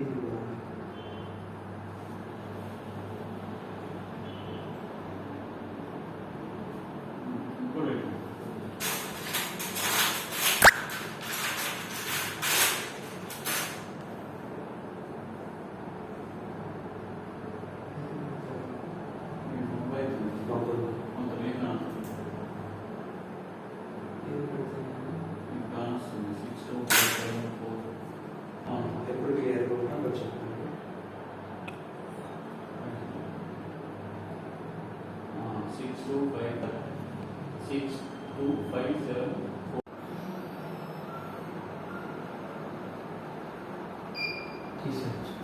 Amen. Six two five six two five seven తీసేయచ్చు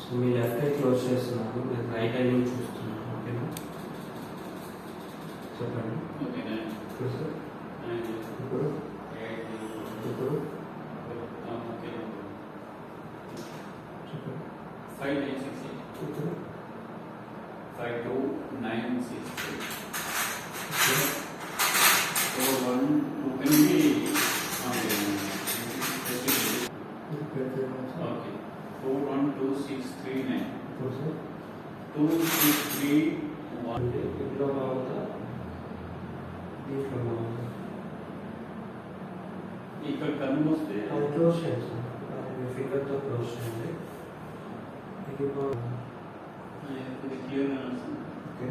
so మీ left eye close చేస్తున్నాను మీరు రైట్ ఐ నుంచి చూస్తున్నాను ఓకేనా చెప్పండి ఓకేనా ఇప్పుడు సార్ నైన్ ఇప్పుడు ఎయిట్ ఇప్పుడు ఓకే చెప్పండి ఫైవ్ నైన్ సిక్స్ ఎయిట్ ఇప్పుడు five two nine six eight ఇప్పుడు ఫోర్ వన్ టూ కెన్ ఇది పెడితే sir okay four one two six three nine ఇప్పుడు sir two six three one అంటే ఇంట్లో బాగుందా దీంట్లో బాగుందా ఇక్కడ కన్ను వస్తే అది క్లోజ్ చేయండి సార్ అది మీ ఫింగర్తో క్లోజ్ చేయండి ఇది బాగుంది ఇది క్లియర్ ఓకే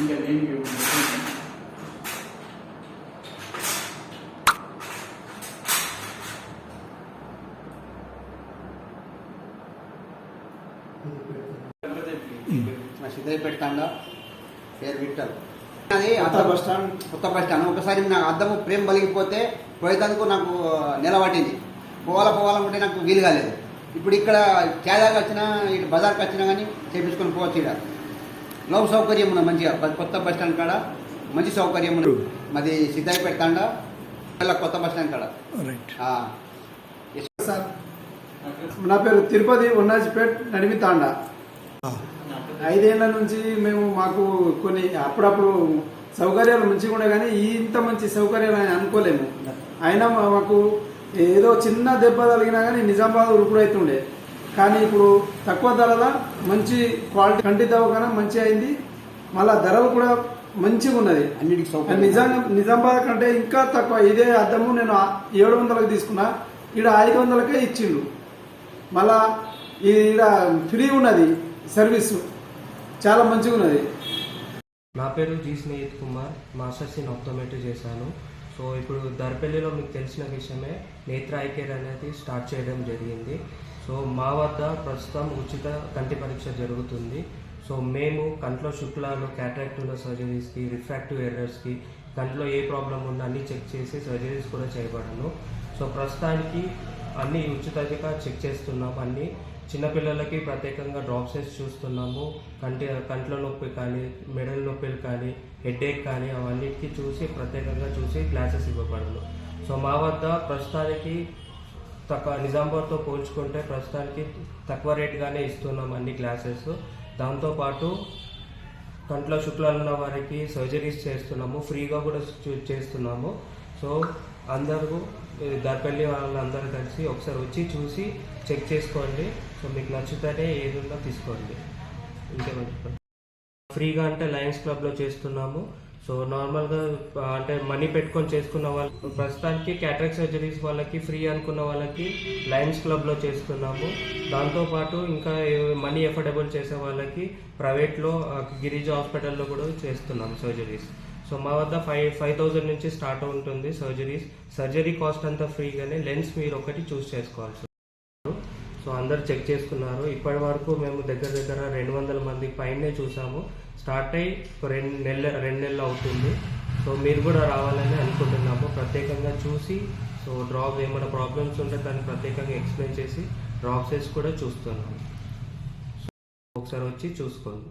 ఇంకా దేనికి ఉంటుంది? పేరు విట్టల్ అది కొత్త బస్ స్టాండ్ కొత్త బస్ స్టాండ్. ఒకసారి నాకు అద్దము ప్రేమ బలిగిపోతే పోయేందుకు నాకు నిలబట్టింది పోవాల పోవాలనుకుంటే నాకు వీలు కాలేదు. ఇప్పుడు ఇక్కడ చాదాకి వచ్చినా ఇటు బజార్కి వచ్చినా కానీ చేపించుకొని పోవచ్చు ఇక్కడ లవ్ సౌకర్యం ఉన్నది మంచిగా. కొత్త బస్ స్టాండ్ కాడ మంచి సౌకర్యం ఉన్నది. మాది సిద్ధాయిపేట తాండా మళ్ళా కొత్త బస్ స్టాండ్ కాడ. ఆ. సార్ నా పేరు తిరుపతి ఉన్నాజిపేట్ నడిమి తాండా. ఐదేళ్ళ నుంచి మేము మాకు కొన్ని అప్పుడప్పుడు సౌకర్యాలు మంచిగా ఉండే కానీ ఇంత మంచి సౌకర్యాలు అని అనుకోలేము. అయినా మాకు ఏదో చిన్న దెబ్బ తగిలినా కానీ నిజామాబాద్ ఉరుకుడు అవుతుండే. కానీ ఇప్పుడు తక్కువ ధరల మంచి క్వాలిటీ కంటి దవాఖాన మంచి అయింది. మళ్ళా ధరలు కూడా మంచిగా ఉన్నది. అన్నిటికీ నిజాం నిజామాబాద్ కంటే ఇంకా తక్కువ ఇదే అద్దము నేను ఏడు వందలకు తీసుకున్నా. ఈడ ఐదు వందలకే ఇచ్చిండు. మళ్ళా ఈడ ఫ్రీ ఉన్నది సర్వీసు. చాలా మంచిగా ఉన్నది. నా పేరు G Snehith Kumar. Masters in optometry చేశాను. సో ఇప్పుడు దర్పల్లిలో మీకు తెలిసిన విషయమే నేత్ర ఐ కేర్ అనేది స్టార్ట్ చేయడం జరిగింది. సో మా వద్ద ప్రస్తుతం ఉచిత కంటి పరీక్ష జరుగుతుంది. సో మేము కంట్లో శుక్లాలు క్యాట్రాక్ట్ ఉన్న సర్జరీస్కి రిఫ్రాక్టివ్ ఎర్రర్స్కి కంట్లో ఏ ప్రాబ్లం ఉందో అన్నీ చెక్ చేసి సర్జరీస్ కూడా చేయబడను. సో ప్రస్తుతానికి అన్నీ ఉచితంగా చెక్ చేస్తున్నాం అన్నీ. చిన్నపిల్లలకి ప్రత్యేకంగా డ్రాప్స్ వేసి చూస్తున్నాము. కంటి కంట్లో నొప్పి కానీ మెడల నొప్పులు కానీ హెడేక్ కానీ అవన్నిటికీ చూసి ప్రత్యేకంగా చూసి క్లాసెస్ ఇవ్వబడను. సో మా వద్ద ప్రస్తుతానికి తక్కువ నిజామాబాద్తో పోల్చుకుంటే ప్రస్తుతానికి తక్కువ రేట్గానే ఇస్తున్నాం అన్ని క్లాసెస్. దాంతోపాటు కంట్లో శుక్లాలు ఉన్న వారికి సర్జరీస్ చేస్తున్నాము. ఫ్రీగా కూడా చూ- చేస్తున్నాము. సో అందరూ దర్పల్లి వాళ్ళందరూ కలిసి ఒకసారి వచ్చి చూసి చెక్ చేసుకోండి. సో మీకు నచ్చితేనే ఏది ఉందో తీసుకోండి ఇంకేమో ఫ్రీగా అంటే లయన్స్ క్లబ్లో చేస్తున్నాము. సో నార్మల్గా అంటే మనీ పెట్టుకొని చేసుకున్న వాళ్ళు ప్రస్తుతానికి క్యాటరాక్ట్ సర్జరీస్ వాళ్ళకి ఫ్రీ అనుకున్న వాళ్ళకి లయన్స్ క్లబ్లో చేస్తున్నాము. దాంతోపాటు ఇంకా మనీ ఎఫోర్డబుల్ చేసే వాళ్ళకి ప్రైవేట్లో గిరిజా గిరిజ హాస్పిటల్లో కూడా చేస్తున్నాము సర్జరీస్. సో మా వద్ద ఫైవ్ ఫైవ్ థౌజండ్ నుంచి స్టార్ట్ ఉంటుంది సర్జరీస్. సర్జరీ కాస్ట్ అంతా ఫ్రీగానే లెన్స్ మీరు ఒకటి చూస్ చేసుకోవాలి అందరు చెక్ చేసుకున్నారు. ఇప్పటి వరకు మేము దగ్గర దగ్గర రెండు వందల మంది పైనే చూసాము. స్టార్ట్ అయ్యి రెండు నెలల రెండు నెలలు అవుతుంది. సో మీరు కూడా రావాలని అనుకుంటున్నాము. ప్రత్యేకంగా చూసి సో డ్రాప్ ఏమైనా ప్రాబ్లమ్స్ ఉంటే దాన్ని ప్రత్యేకంగా ఎక్స్ప్లెయిన్ చేసి డ్రాప్స్ వేసి కూడా చూస్తున్నాము. ఒకసారి వచ్చి చూసుకోండి.